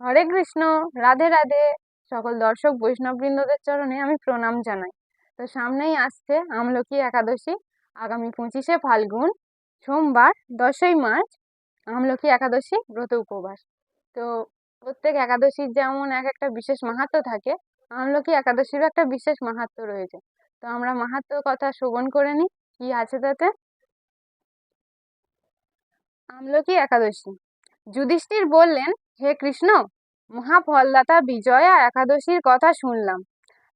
হরে কৃষ্ণ, রাধে রাধে। সকল দর্শক, বৈষ্ণববৃন্দদের চরণে আমি প্রণাম জানাই। তো সামনেই আসছে আমলকি একাদশী। আগামী পঁচিশে ফাল্গুন, সোমবার, দশই মার্চ, আমলকি একাদশী ব্রত উপবাস। তো প্রত্যেক একাদশীর যেমন এক একটা বিশেষ মাহাত্ম্য থাকে, আমলকি একাদশীরও একটা বিশেষ মাহাত্ম্য রয়েছে। তো আমরা মাহাত্ম্য কথা শ্রবণ করে নিই। কি আছে তাতে? আমলকি একাদশী। যুধিষ্ঠির বললেন হে কৃষ্ণ, মহাফলদাতা বিজয়া একাদশীর কথা শুনলাম।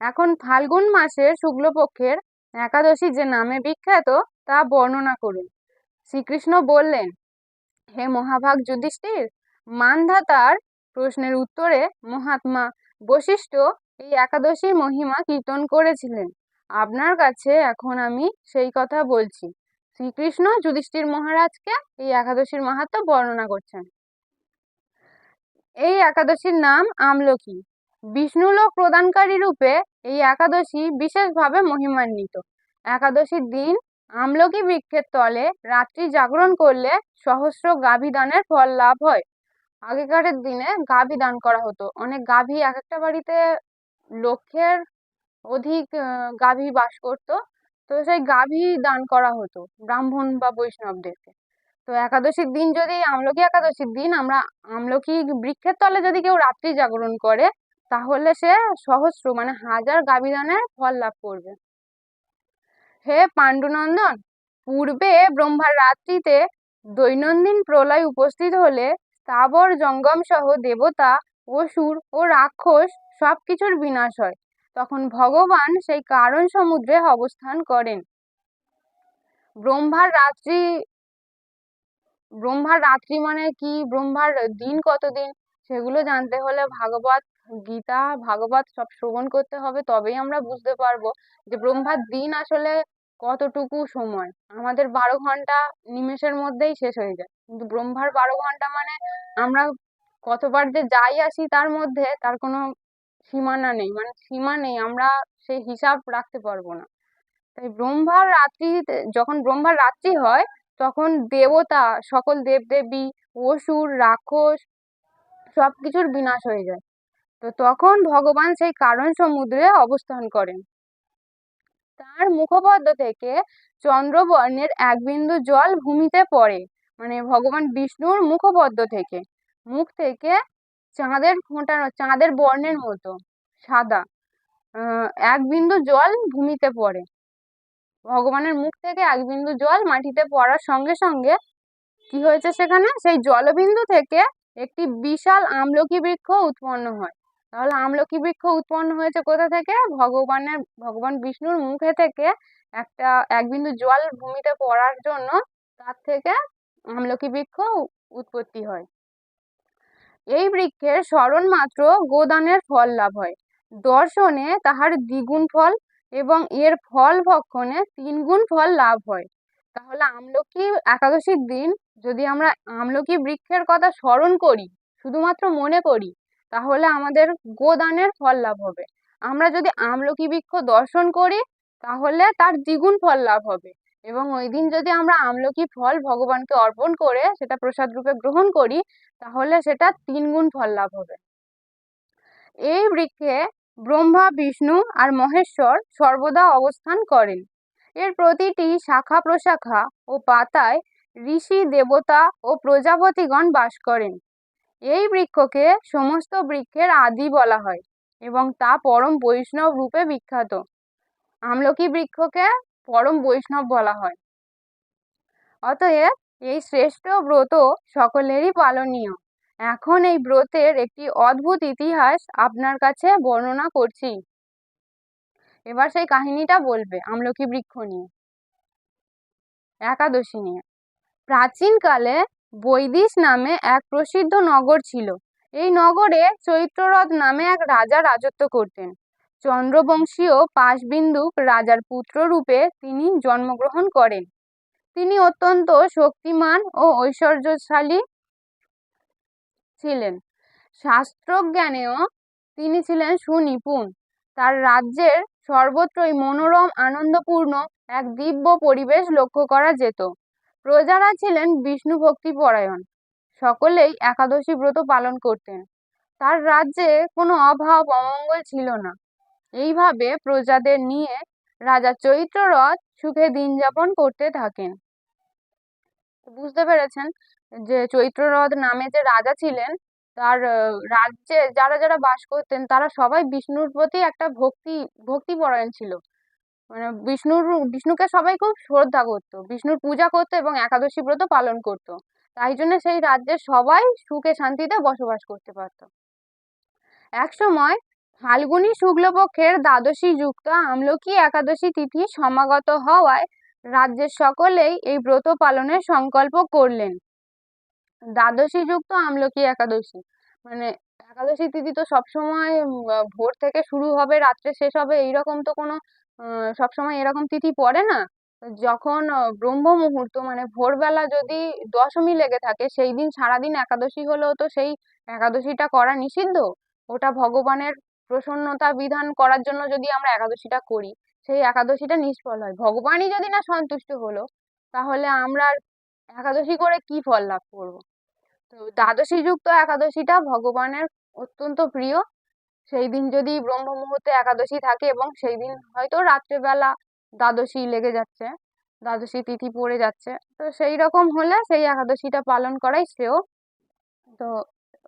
এখন ফাল্গুন মাসের শুক্লপক্ষের একাদশী যে নামে বিখ্যাত, তা বর্ণনা করুন। শ্রীকৃষ্ণ বললেন, হে মহাভাগ যুধিষ্ঠির মানধাতার প্রশ্নের উত্তরে মহাত্মা বশিষ্ঠ এই একাদশীর মহিমা কীর্তন করেছিলেন। আপনার কাছে এখন আমি সেই কথা বলছি। শ্রীকৃষ্ণ যুধিষ্ঠির মহারাজকে এই একাদশীর মাহাত্ম্য বর্ণনা করছেন। এই একাদশীর নাম আমলকি। বিষ্ণুলোক প্রদানকারী রূপে এই একাদশী বিশেষভাবে মহিমান্বিত। একাদশীর দিন আমলকি বৃক্ষের তলে রাত্রি জাগরণ করলে সহস্র গাভী দানের ফল লাভ হয়। আগেকারের দিনে গাভী দান করা হতো। অনেক গাভী এক একটা বাড়িতে লক্ষের অধিক গাভী বাস করতো। তো সেই গাভী দান করা হতো ব্রাহ্মণ বা বৈষ্ণবদেরকে। তো একাদশীর দিন যদি আমলকি একাদশীর দিন, আমরা আমলকি বৃক্ষের তলে যদি কেউ রাত্রি জাগরণ করে, তাহলে সে সহস্র মানে হাজার গাভী দানের ফল লাভ করবে। হে পাণ্ডুনন্দন, পূর্বে ব্রহ্মার রাত্রিতে দৈনন্দিন প্রলয় উপস্থিত হলে স্থাবর জঙ্গম সহ দেবতা, অসুর ও রাক্ষস সব কিছুর বিনাশ হয়। তখন ভগবান সেই কারণ সমুদ্রে অবস্থান করেন। ব্রহ্মার রাত্রি ব্রহ্মার রাত্রি মানে কি? ব্রহ্মার দিন কতদিন? সেগুলো জানতে হলে ভাগবত গীতা, ভাগবত সব শ্রবণ করতে হবে, তবেই আমরা বুঝতে পারব যে ব্রহ্মার দিন আসলে কতটুকু সময়। আমাদের বারো ঘণ্টা নিমেষের মধ্যেই শেষ হয়ে যায়। কিন্তু ব্রহ্মার বারো ঘণ্টা মানে আমরা কতবার যে যাই আসি তার মধ্যে তার কোনো সীমানা নেই। মানে সীমা নেই, আমরা সেই হিসাব রাখতে পারব না। তাই ব্রহ্মার রাত্রি, যখন ব্রহ্মার রাত্রি হয় তখন দেবতা, সকল দেবদেবী, অসুর, রাক্ষস সব কিছুর বিনাশ হয়ে যায়। তো তখন ভগবান সেই কারণ সমুদ্রে অবস্থান করেন। তার মুখপদ্ম থেকে চন্দ্রবর্ণের এক বিন্দু জল ভূমিতে পড়ে। মানে ভগবান বিষ্ণুর মুখপদ্ম থেকে। মুখ থেকে চাঁদের ফোঁটানো, চাঁদের বর্ণের মতো, সাদা এক বিন্দু জল ভূমিতে পড়ে। ভগবানের মুখ থেকে এক বিন্দু জল মাটিতে পড়ার সঙ্গে সঙ্গে কি হয়েছে সেখানে? সেই জলবিন্দু থেকে একটি বিশাল আমলকি বৃক্ষ উৎপন্ন হয়। তাহলে আমলকি বৃক্ষ উৎপন্ন হয়েছে কোথা থেকে? ভগবানের, ভগবান বিষ্ণুর মুখে থেকে একটা এক বিন্দু জল ভূমিতে পড়ার জন্য তার থেকে আমলকি বৃক্ষ উৎপত্তি হয়। এই বৃক্ষের স্মরণ মাত্র গোদানের ফল লাভ হয়। দর্শনে তাহার দ্বিগুণ ফল এবং এর ফল ভক্ষণে তিন গুণ ফল লাভ হয়। তাহলে আমলকি একাদশীর দিন যদি আমরা আমলকি বৃক্ষের কথা স্মরণ করি, শুধুমাত্র মনে করি, তাহলে আমাদের গোদানের ফল লাভ হবে। আমরা যদি আমলকি বৃক্ষ দর্শন করি, তাহলে তার দ্বিগুণ ফল লাভ হবে। এবং ওই দিন যদি আমরা আমলকি ফল ভগবানকে অর্পণ করে সেটা প্রসাদ রূপে গ্রহণ করি, তাহলে সেটা তিন গুণ ফল লাভ হবে। এই বৃক্ষে ব্রহ্মা, বিষ্ণু আর মহেশ্বর সর্বদা অবস্থান করেন। এর প্রতিটি শাখা প্রশাখা ও পাতায় ঋষি, দেবতা ও প্রজাপতিগণ বাস করেন। এই বৃক্ষকে সমস্ত বৃক্ষের আদি বলা হয় এবং তা পরম বৈষ্ণব রূপে বিখ্যাত। আমলকি বৃক্ষকে পরম বৈষ্ণব বলা হয়। অতএব এই শ্রেষ্ঠ ব্রত সকলেরই পালনীয়। এখন এই ব্রতের একটি অদ্ভুত ইতিহাস আপনার কাছে বর্ণনা করছি। এবার সেই কাহিনীটা বলবে আমলকি বৃক্ষ নিয়ে। একাদশী নিয়ে। প্রাচীনকালে বৈদিশ নামে এক প্রসিদ্ধ নগর ছিল। এই নগরে চৈত্ররথ নামে এক রাজা রাজত্ব করতেন। চন্দ্রবংশীয় পাশবিন্দুক রাজার পুত্র রূপে তিনি জন্মগ্রহণ করেন। তিনি অত্যন্ত শক্তিমান ও ঐশ্বর্যশালী ছিলেন। শাস্ত্রজ্ঞানেও তিনি ছিলেন সুনিপুণ। তার রাজ্যের সর্বত্রই মনোরম, আনন্দপূর্ণ এক দিব্য পরিবেশ লক্ষ্য করা যেত। প্রজারা ছিলেন বিষ্ণু ভক্তি পরায়ণ সকলেই একাদশী ব্রত পালন করতেন। তার রাজ্যে কোনো অভাব, অমঙ্গল ছিল না। এইভাবে প্রজাদের নিয়ে রাজা চৈত্ররথ সুখে দিন যাপন করতে থাকেন। বুঝতে পেরেছেন? যে চৈত্ররথ নামে যে রাজা ছিলেন, তার রাজ্যে যারা যারা বাস করতেন, তারা সবাই বিষ্ণুর প্রতি একটা ভক্তি, ভক্তিপরায়ণ ছিল। মানে বিষ্ণুর, বিষ্ণুকে সবাই খুব শ্রদ্ধা করতো। বিষ্ণুর পূজা করতো এবং একাদশী ব্রত পালন করতো। তাই জন্য সেই রাজ্যের সবাই সুখে শান্তিতে বসবাস করতে পারতো। এক সময় ফাল্গুনী শুক্লপক্ষের দ্বাদশী যুক্ত আমলকি একাদশী তিথি সমাগত হওয়ায় রাজ্যের সকলেই এই ব্রত পালনের সংকল্প করলেন। দ্বাদশী যুক্ত আমলকি একাদশী। মানে একাদশী তিথি তো সবসময় ভোর থেকে শুরু হবে, রাত্রে শেষ হবে, এইরকম তো কোনো সবসময় এরকম তিথি পড়ে না। যখন ব্রহ্ম মুহূর্ত মানে ভোরবেলা যদি দশমী লেগে থাকে, সেই দিন সারাদিন একাদশী হলেও তো সেই একাদশীটা করা নিষিদ্ধ। ওটা ভগবানের প্রসন্নতা বিধান করার জন্য যদি আমরা একাদশীটা করি, সেই একাদশীটা নিষ্ফল হয়। ভগবানই যদি না সন্তুষ্ট হলো, তাহলে আমরা আর একাদশী করে কি ফল লাভ করব? তো দ্বাদশী যুক্ত একাদশীটা ভগবানের অত্যন্ত প্রিয়। সেই দিন যদি ব্রহ্ম মুহূর্তে একাদশী থাকে এবং সেই দিন হয়তো রাত্রেবেলা দ্বাদশী লেগে যাচ্ছে, দ্বাদশী তিথি পড়ে যাচ্ছে, তো সেই রকম হলে সেই একাদশীটা পালন করাই শ্রেয়। তো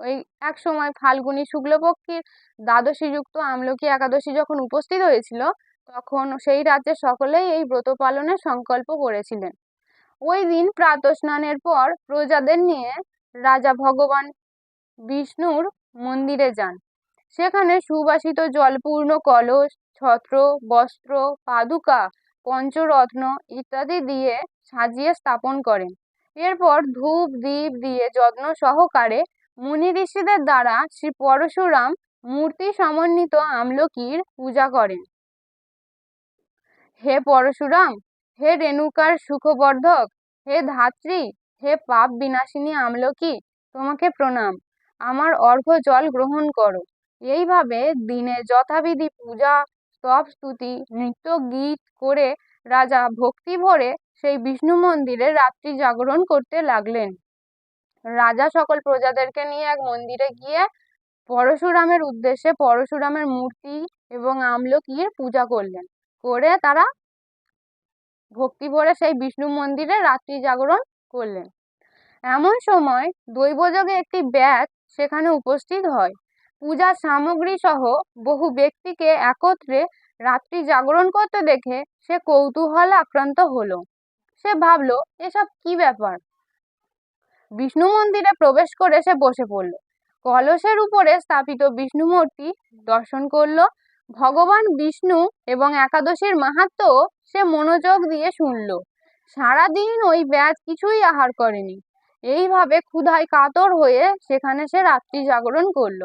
ওই এক সময় ফাল্গুনী শুক্লপক্ষের দ্বাদশী যুক্ত আমলকি একাদশী যখন উপস্থিত হয়েছিল, তখন সেই রাজ্যের সকলেই এই ব্রত পালনের সংকল্প করেছিলেন। ওই দিন প্রাতঃস্নানের পর প্রজাদের নিয়ে রাজা ভগবান বিষ্ণুর মন্দিরে যান। সেখানে সুবাসিত জলপূর্ণ কলস, ছত্র, বস্ত্র, পাদুকা, পঞ্চরত্ন ইত্যাদি দিয়ে সাজিয়ে স্থাপন করেন। এরপর ধূপ, দীপ দিয়ে যত্ন সহকারে মুনি ঋষিদের দ্বারা শ্রী পরশুরাম মূর্তি সমন্বিত আমলকির পূজা করেন। হে পরশুরাম হে রেণুকার সুখবর্ধক, হে ধাত্রী, হে পাপ বিনাশিনী আমলকি, তোমাকে প্রণাম। আমার অর্ঘ্য জল গ্রহণ করো। এইভাবে দিনে যথাবিধি পূজা, স্তব স্তুতি, নৃত্য গীত করে রাজা ভক্তি ভরে সেই বিষ্ণু মন্দিরে রাত্রি জাগরণ করতে লাগলেন। রাজা সকল প্রজাদেরকে নিয়ে এক মন্দিরে গিয়ে পরশুরামের উদ্দেশ্যে পরশুরামের মূর্তি এবং আমলকির পূজা করলেন। করে তারা ভক্তি ভরে সেই বিষ্ণু মন্দিরে রাত্রি জাগরণ করলেন। এমন সময় দৈবযোগে একটি ব্যাত সেখানে উপস্থিত হয়। পূজার সামগ্রী সহ বহু ব্যক্তিকে একত্রে রাত্রি জাগরণ করতে দেখে সে কৌতূহল আক্রান্ত হলো। সে ভাবলো, এসব কি ব্যাপার? বিষ্ণু মন্দিরে প্রবেশ করে সে বসে পড়ল। কলসের উপরে স্থাপিত বিষ্ণু মূর্তি দর্শন করল। ভগবান বিষ্ণু এবং একাদশীর মাহাত্ম্য সে মনোযোগ দিয়ে শুনলো। সারাদিন ওই ব্যাজ কিছুই আহার করেনি। এইভাবে ক্ষুধায় কাতর হয়ে সেখানে সে রাত্রি জাগরণ করল।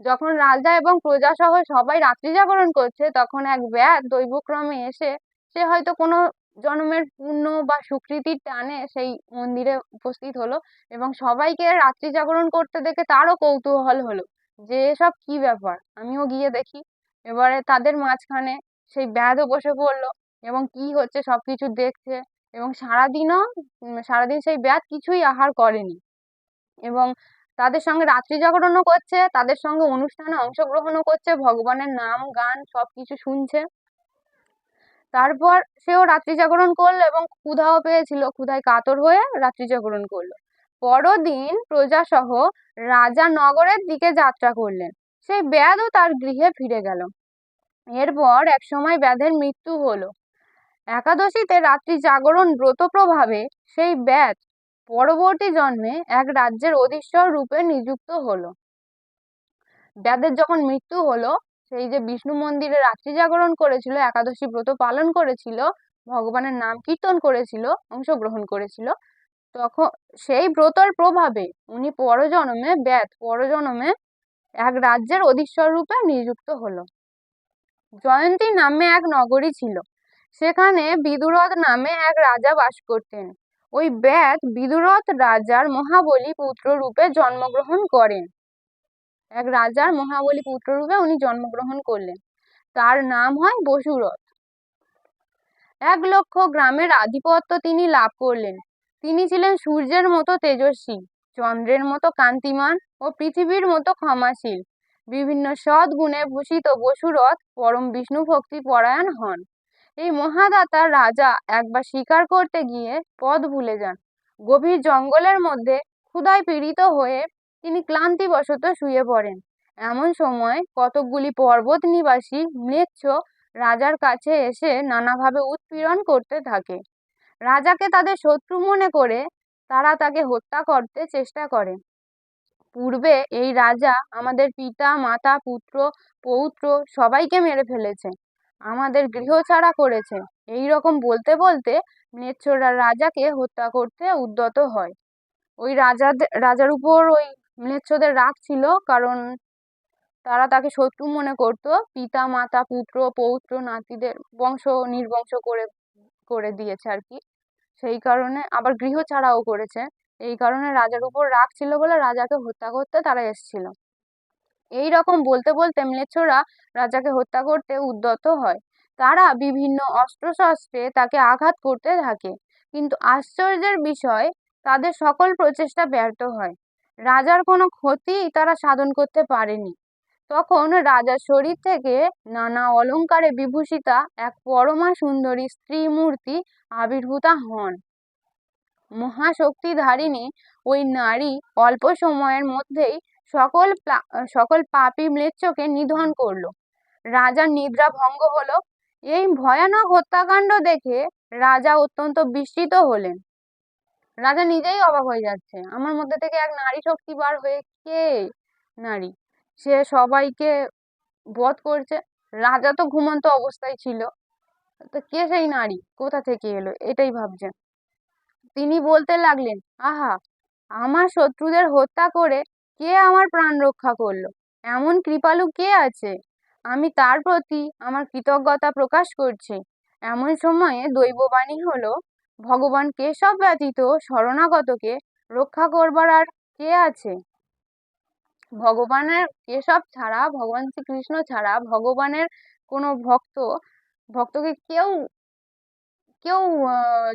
যখন রাজা এবং প্রজা সহ সবাই রাত্রি জাগরণ করছে, তখন এক ব্যাধ দৈবক্রমে এসে সে হয়তো কোনো জন্মের পুণ্য বা সুকৃতির টানে সেই মন্দিরে উপস্থিত হলো এবং সবাইকে রাত্রি জাগরণ করতে দেখে তারও কৌতূহল হলো যে এসব কি ব্যাপার? আমিও গিয়ে দেখি। এবারে তাদের মাঝখানে সেই ব্যাধও বসে পড়ল এবং কি হচ্ছে সব কিছু দেখছে এবং সারাদিনও সারাদিন সেই ব্যাধ কিছুই আহার করেনি। এবং তাদের সঙ্গে রাত্রি জাগরণও করছে, তাদের সঙ্গে অনুষ্ঠানে অংশগ্রহণও করছে, ভগবানের নাম, গান সব কিছু শুনছে। তারপর সেও রাত্রি জাগরণ করল এবং ক্ষুধাও পেয়েছিল, ক্ষুধায় কাতর হয়ে রাত্রি জাগরণ করল। পরদিন প্রজাসহ রাজা নগরের দিকে যাত্রা করলেন। সেই ব্যাধও তার গৃহে ফিরে গেল। এরপর এক সময় ব্যাধের মৃত্যু হলো। একাদশীতে রাত্রি জাগরণ ব্রত প্রভাবে সেই ব্যাধ পরবর্তী জন্মে এক রাজ্যের অধীশ্বর রূপে নিযুক্ত হলো। ব্যাধের যখন মৃত্যু হলো, সেই যে বিষ্ণু মন্দিরে রাত্রি জাগরণ করেছিল, একাদশী ব্রত পালন করেছিল, ভগবানের নাম কীর্তন করেছিল, অংশগ্রহণ করেছিল তখন সেই ব্রতর প্রভাবে উনি পরজন্মে ব্যাধ, পরজন্মে এক রাজ্যের অধীশ্বর রূপে নিযুক্ত হলো। জয়ন্তী নামে এক নগরী ছিল। সেখানে বিদুরথ নামে এক রাজা বাস করতেন। ওই ব্যাধ বিদুরথ রাজার মহাবলী পুত্র রূপে জন্মগ্রহণ করেন। এক রাজার মহাবলী পুত্র রূপে উনি জন্মগ্রহণ করলেন। তার নাম হয় বসুরথ। এক লক্ষ গ্রামের আধিপত্য তিনি লাভ করলেন। তিনি ছিলেন সূর্যের মতো তেজস্বী, চন্দ্রের মতো কান্তিমান ও পৃথিবীর মতো ক্ষমাশীল। বিভিন্ন সৎ গুণে ভূষিত বসুরথ পরম বিষ্ণু ভক্তি পরায়ণ হন। এই মহাদাতা রাজা একবার শিকার করতে গিয়ে পথ ভুলে যান। গভীর জঙ্গলের মধ্যে ক্ষুধায় পীড়িত হয়ে তিনি ক্লান্তিবশত শুয়ে পড়েন। এমন সময় কতকগুলি পর্বত নিবাসী ম্লেচ্ছ রাজার কাছে এসে নানাভাবে উৎপীড়ন করতে থাকে। রাজাকে তাদের শত্রু মনে করে তারা তাকে হত্যা করতে চেষ্টা করে। পূর্বে এই রাজা আমাদের পিতা, মাতা, পুত্র, পৌত্র সবাইকে মেরে ফেলেছে। আমাদের গৃহ ছাড়া করেছে। এই রকম বলতে বলতে ম্লেচ্ছরা রাজাকে হত্যা করতে উদ্যত হয়। ওই রাজাদের রাজার উপর ওই ম্লেচ্ছদের রাগ ছিল কারণ তারা তাকে শত্রু মনে করতো। পিতা, মাতা, পুত্র, পৌত্র, নাতিদের বংশ নির্বংশ করে করে দিয়েছে আর কি। সেই কারণে আবার গৃহ ছাড়াও করেছে। এই কারণে রাজার উপর রাগ ছিল বলে রাজাকে হত্যা করতে তারা এসেছিল। এই রকম বলতে বলতে ম্লেচ্ছরা রাজাকে হত্যা করতে উদ্যত হয়। তারা বিভিন্ন অস্ত্রশস্ত্রে তাকে আঘাত করতে থাকে। কিন্তু আশ্চর্যের বিষয়, তাদের সকল প্রচেষ্টা ব্যর্থ হয়। রাজার কোনো ক্ষতি তারা সাধন করতে পারেনি। তখন রাজার শরীর থেকে নানা অলংকারে বিভূষিতা এক পরমা সুন্দরী স্ত্রী মূর্তি আবির্ভূতা হন। মহাশক্তিধারিণী ওই নারী অল্প সময়ের মধ্যেই সকল সকল পাপী ম্লেচ্ছকে নিধন করল। রাজার নিদ্রা ভঙ্গ হলো। এই ভয়ানক হত্যাকাণ্ড দেখে রাজা অত্যন্ত বিস্মিত হলেন। রাজা নিজেই অবাক হয়ে যাচ্ছে। আমার মধ্যে থেকে এক নারী শক্তি বার হয়ে কে নারী? সে সবাইকে বধ করছে। রাজা তো ঘুমন্ত অবস্থায় ছিল। তো কে সেই নারী? কোথা থেকে এলো? এটাই ভাবছেন তিনি বলতে লাগলেন, আহা, আমার শত্রুদের হত্যা করে কে আমার প্রাণ রক্ষা করল? এমন কৃপালু কে আছে? আমি তার প্রতি আমার কৃতজ্ঞতা প্রকাশ করছি। এমন সময়ে দৈববাণী হলো ভগবান কেশব ব্যতীত শরণাগতকে রক্ষা করবার আর কে আছে? ভগবানের কেশব ছাড়া, ভগবান শ্রীকৃষ্ণ ছাড়া, ভগবানের কোনো ভক্ত, ভক্তকে কেউ কেউ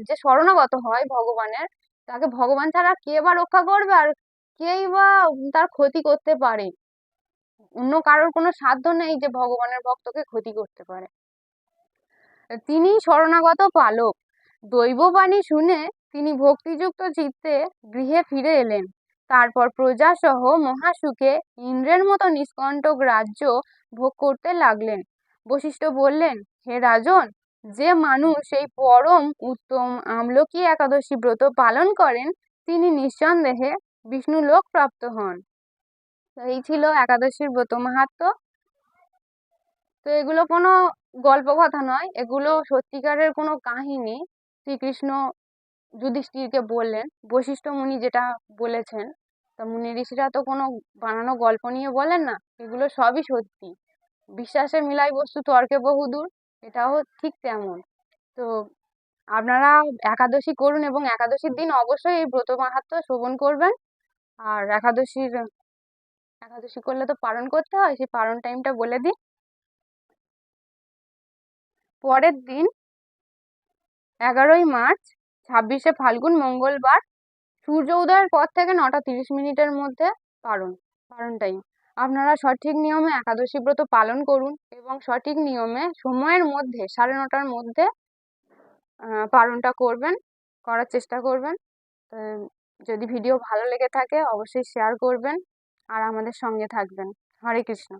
যে শরণাগত হয় ভগবানের, তাকে ভগবান ছাড়া কে বা রক্ষা করবে? আর কেই বা তার ক্ষতি করতে পারে? অন্য কারোর কোনো সাধ্য নেই যে ভগবানের ভক্তকে ক্ষতি করতে পারে। তিনি শরণাগত পালক। দৈববাণী শুনে তিনি ভক্তিযুক্ত চিত্তে গৃহে ফিরে এলেন। তারপর প্রজাসহ মহাসুখে ইন্দ্রের মতো নিষ্কণ্টক রাজ্য ভোগ করতে লাগলেন। বশিষ্ঠ বললেন, হে রাজন যে মানুষ এই পরম, উত্তম, আমলকি একাদশী ব্রত পালন করেন, তিনি নিঃসন্দেহে বিষ্ণু লোক প্রাপ্ত হন। এই ছিল একাদশীর ব্রত মাহাত্ম তো এগুলো কোনো গল্প কথা নয়, এগুলো সত্যিকারের কোনো কাহিনী। শ্রীকৃষ্ণ যুধিষ্ঠিরকে বললেন, বশিষ্ঠ মুনি যেটা বলেছেন, তা মুনি ঋষিরা তো কোনো বানানো গল্প নিয়ে বলেন না, এগুলো সবই সত্যি। বিশ্বাসে মিলাই বস্তু তর্কে বহুদূর। এটাও ঠিক তেমন। তো আপনারা একাদশী করুন এবং একাদশীর দিন অবশ্যই এই ব্রত মাহাত্ম শ্রবণ করবেন। আর একাদশীর, একাদশী করলে তো পালন করতে হয়, সেই পালন টাইমটা বলে দিই পরের দিন এগারোই মার্চ, ছাব্বিশে ফাল্গুন, মঙ্গলবার, সূর্য উদয়ের পর থেকে নটা তিরিশ মিনিটের মধ্যে পালন পালন টাইম আপনারা সঠিক নিয়মে একাদশী ব্রত পালন করুন এবং সঠিক নিয়মে সময়ের মধ্যে, সাড়ে নটার মধ্যে পালনটা করবেন, করার চেষ্টা করবেন। যদি ভিডিও ভালো লেগে থাকে, অবশ্যই শেয়ার করবেন আর আমাদের সঙ্গে থাকবেন। হরে কৃষ্ণ।